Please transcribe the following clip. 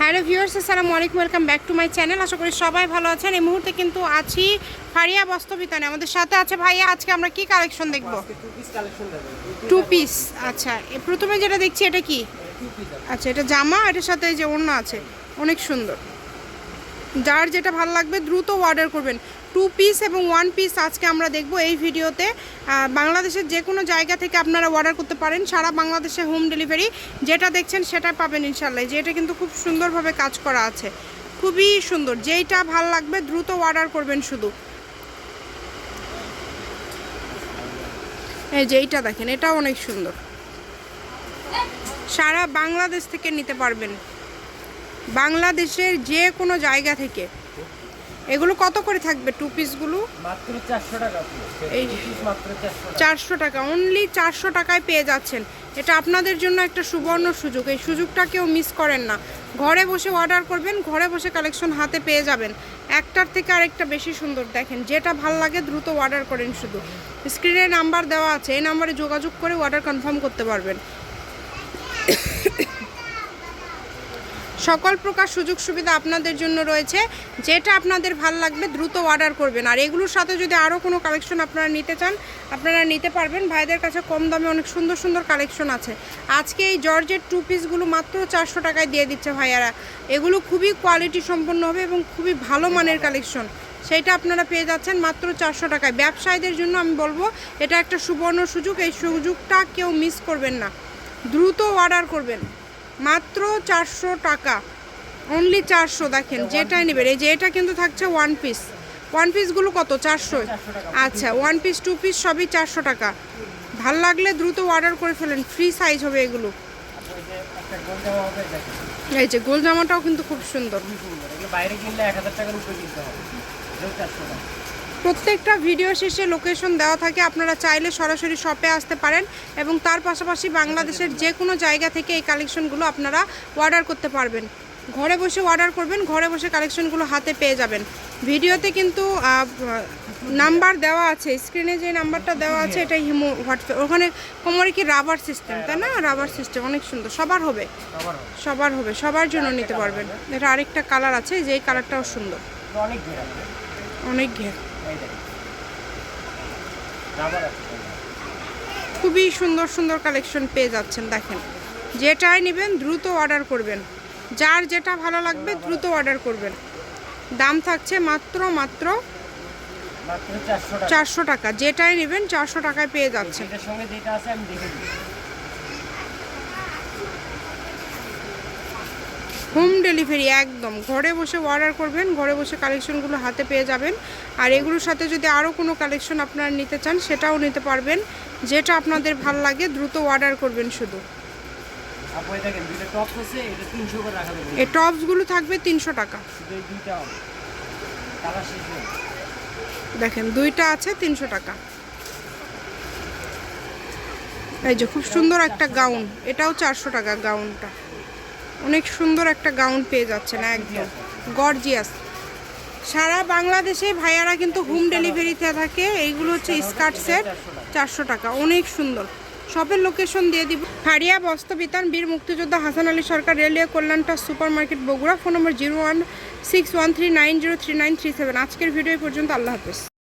Hello viewers আসসালামু আলাইকুম welcome back to my channel. আশা করি সবাই ভালো আছেন। এই মুহূর্তে কিন্তু আছি ফারিয়া বস্তবিতানে আমাদের সাথে আছে ভাইয়া আজকে আমরা কি কালেকশন দেখব? টু পিস আচ্ছা। প্রথমে যেটা দেখছি এটা কি? আচ্ছা এটা জামা এটার সাথে যে অন্য আছে। অনেক সুন্দর। যার যেটা ভালো লাগবে দ্রুত অর্ডার করবেন। টু পিস এবং ওয়ান পিস আজকে আমরা দেখব এই ভিডিওতে। বাংলাদেশের যে কোনো জায়গা থেকে আপনারা অর্ডার করতে পারেন। সারা বাংলাদেশে হোম ডেলিভারি যেটা দেখছেন সেটা পাবেন ইনশাল্লাহ যেটা কিন্তু খুব সুন্দরভাবে কাজ করা আছে। খুবই সুন্দর। যেইটা ভালো লাগবে দ্রুত অর্ডার করবেন শুধু। এই যে এইটা দেখেন, এটাও অনেক সুন্দর। সারা বাংলাদেশ থেকে নিতে পারবেন। বাংলাদেশের যে কোনো জায়গা থেকে। এগুলো কত করে থাকবে টু পিসগুলো মাত্র চারশো টাকা এই চারশো টাকা। অনলি চারশো টাকায় পেয়ে যাচ্ছেন। এটা আপনাদের জন্য একটা সুবর্ণ সুযোগ। এই সুযোগটা কেউ মিস করেন না। ঘরে বসে অর্ডার করবেন ঘরে বসে কালেকশন হাতে পেয়ে যাবেন। একটার থেকে আরেকটা বেশি সুন্দর দেখেন। যেটা ভালো লাগে দ্রুত অর্ডার করেন শুধু। স্ক্রিনে নাম্বার দেওয়া আছে। এই নাম্বারে যোগাযোগ করে অর্ডার কনফার্ম করতে পারবেন। সকল প্রকার সুযোগ সুবিধা আপনাদের জন্য রয়েছে। যেটা আপনাদের ভালো লাগবে, দ্রুত অর্ডার করবেন। আর এগুলোর সাথে যদি আরও কোনো কালেকশন আপনারা নিতে চান, আপনারা নিতে পারবেন। ভাইদের কাছে কম দামে অনেক সুন্দর সুন্দর কালেকশন আছে। আজকে এই জর্জের টু পিসগুলো মাত্র চারশো টাকায় দিয়ে দিচ্ছে ভাইয়ারা। এগুলো খুবই কোয়ালিটি সম্পন্ন হবে এবং খুবই ভালো মানের কালেকশন সেইটা আপনারা পেয়ে যাচ্ছেন মাত্র চারশো টাকায়। ব্যবসায়ীদের জন্য আমি বলব, এটা একটা সুবর্ণ সুযোগ। এই সুযোগটা কেউ মিস করবেন না। দ্রুত অর্ডার করবেন। মাত্র চারশো টাকা। অনলি চারশো দেখেন যেটাই নেবেন। এই যে এটা কিন্তু থাকছে ওয়ান পিস ওয়ান পিসগুলো কত? চারশো। আচ্ছা ওয়ান পিস টু পিস সবই চারশো টাকা। ভালো লাগলে দ্রুত অর্ডার করে ফেলেন। ফ্রি সাইজ হবে এগুলো। দেখেন। এই যে গোল জামাটাও কিন্তু খুব সুন্দর। বাইরে কিনলে এক হাজার টাকার উপরে কিনতে হবে। প্রত্যেকটা ভিডিও শেষে লোকেশন দেওয়া থাকে। আপনারা চাইলে সরাসরি শপে আসতে পারেন এবং তার পাশাপাশি বাংলাদেশের যে কোনো জায়গা থেকে এই কালেকশনগুলো আপনারা অর্ডার করতে পারবেন। ঘরে বসে অর্ডার করবেন ঘরে বসে কালেকশনগুলো হাতে পেয়ে যাবেন। ভিডিওতে কিন্তু নাম্বার দেওয়া আছে স্ক্রিনে যে নাম্বারটা দেওয়া আছে এটা হিমো হোয়াটসঅ্যাপ ওখানে কোমরে কি রাবার সিস্টেম তাই না? রাবার সিস্টেম অনেক সুন্দর। সবার হবে। সবার হবে সবার জন্য নিতে পারবেন। এটা আরেকটা কালার আছে যেই কালারটাও সুন্দর। অনেক ঘের। অনেক ঘের। খুবই সুন্দর সুন্দর কালেকশন পেয়ে যাচ্ছেন দেখেন। যেটাই নেবেন দ্রুত অর্ডার করবেন। যার যেটা ভালো লাগবে দ্রুত অর্ডার করবেন। দাম থাকছে মাত্র মাত্র মাত্র চারশো টাকা। যেটাই নেবেন চারশো টাকায় পেয়ে যাচ্ছেন। সঙ্গে যেটা আছে আমি দেখে হোম ডেলিভারি একদম। ঘরে বসে অর্ডার করবেন ঘরে বসে কালেকশনগুলো হাতে পেয়ে যাবেন। আর এগুলোর সাথে যদি আরও কোনো কালেকশন আপনারা নিতে চান সেটাও নিতে পারবেন। যেটা আপনাদের ভালো লাগে দ্রুত অর্ডার করবেন শুধু। এই টপসগুলো থাকবে তিনশো টাকা। দেখেন দুইটা আছে তিনশো টাকা। এই যে খুব সুন্দর একটা গাউন। এটাও চারশো টাকা গাউনটা। অনেক সুন্দর একটা গাউন পেয়ে যাচ্ছেন, একদম। গর্জিয়াস সারা বাংলাদেশে ভাইয়ারা কিন্তু হোম ডেলিভারিতে থাকে, এইগুলো হচ্ছে স্কার্ট সেট, চারশো টাকা। অনেক সুন্দর। শপের লোকেশন দিয়ে দিব। হারিয়া বস্ত্রবিতান বীর মুক্তিযোদ্ধা Hasan Ali Sarkar, railway কল্যাণটা super market Bogura. Phone number zero one six one three nine zero three nine three seven আজকের ভিডিও পর্যন্ত, আল্লাহ হাফেজ।